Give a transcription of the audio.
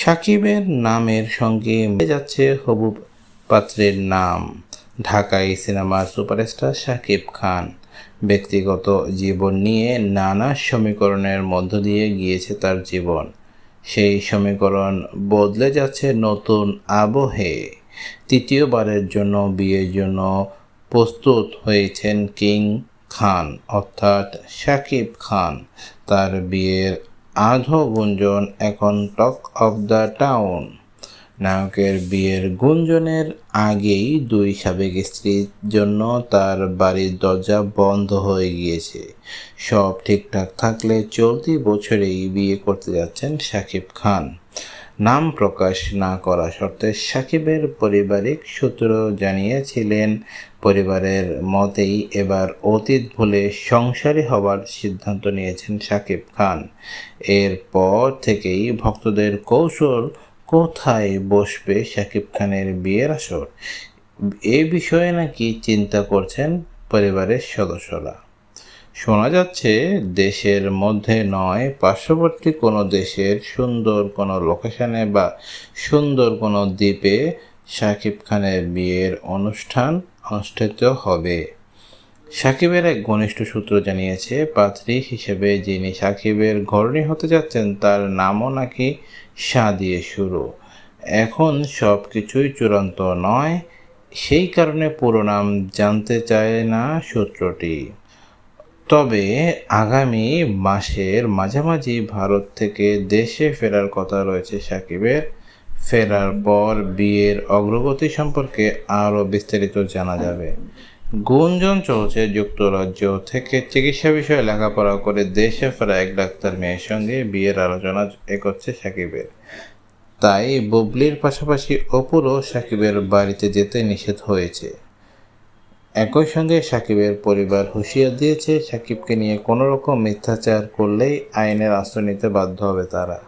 সাকিবের নামের সঙ্গে মিলে যাচ্ছে হবু পাত্রের নাম। ঢাকাই সিনেমার সুপারস্টার সাকিব খান ব্যক্তিগত জীবন নিয়ে নানা সমীকরণের মধ্য দিয়ে গিয়েছে তার জীবন। সেই সমীকরণ বদলে যাচ্ছে নতুন আবহে। তৃতীয়বারের জন্য বিয়ের জন্য প্রস্তুত হয়েছেন কিং খান, অর্থাৎ সাকিব খান। তার বিয়ের আধো গুঞ্জন এখন টক অফ দ্য টাউন। নায়কের বিয়ের গুঞ্জনের আগেই দুই সাবেক স্ত্রীর জন্য তার বাড়ির দরজা বন্ধ হয়ে গিয়েছে। সব ঠিকঠাক থাকলে চলতি বছরেই বিয়ে করতে যাচ্ছেন শাকিব খান। নাম প্রকাশ না করা শর্তে সাকিবের পারিবারিক সূত্র জানিয়েছিলেন, পরিবারের মতেই এবার অতীত ভুলে সংসারী হবার সিদ্ধান্ত নিয়েছেন সাকিব খান। এরপর থেকেই ভক্তদের কৌশল কোথায় বসবে শাকিব খানের বিয়ের আসর? এ বিষয়ে নাকি চিন্তা করছেন পরিবারের সদস্যরা। শোনা যাচ্ছে, দেশের মধ্যে নয়, পার্শ্ববর্তী কোনো দেশের সুন্দর কোনো লোকেশনে বা সুন্দর কোনো দ্বীপে শাকিব খানের বিয়ের অনুষ্ঠান অনুষ্ঠিত হবে। সাকিবের এক ঘনিষ্ঠ সূত্র জানিয়েছে, পাত্রী হিসেবে যিনি সাকিবের ঘরণী হতে যাচ্ছেন, তার নামও নাকি সা দিয়ে শুরু। এখন সব কিছুই চূড়ান্ত নয়, সেই কারণে পুরো নাম জানতে চায় না সূত্রটি। তবে আগামী মাসের মাঝামাঝি ভারত থেকে দেশে ফেরার কথা রয়েছে সাকিবের। ফেরার পর বিয়ের অগ্রগতি সম্পর্কে আরও বিস্তারিত জানা যাবে। গুঞ্জন চলছে যুক্তরাজ্য থেকে চিকিৎসা বিষয়ে লেখাপড়া করে দেশে ফেরা এক ডাক্তার মেয়ের সঙ্গে বিয়ের আলোচনা এগোচ্ছে সাকিবের। তাই বুবলির পাশাপাশি অপুরও সাকিবের বাড়িতে যেতে নিষেধ হয়েছে। একই সঙ্গে সাকিবের পরিবার হুঁশিয়ার দিয়েছে, সাকিবকে নিয়ে কোনো রকম মিথ্যাচার করলেই আইনের আশ্রয় নিতে বাধ্য হবে তারা।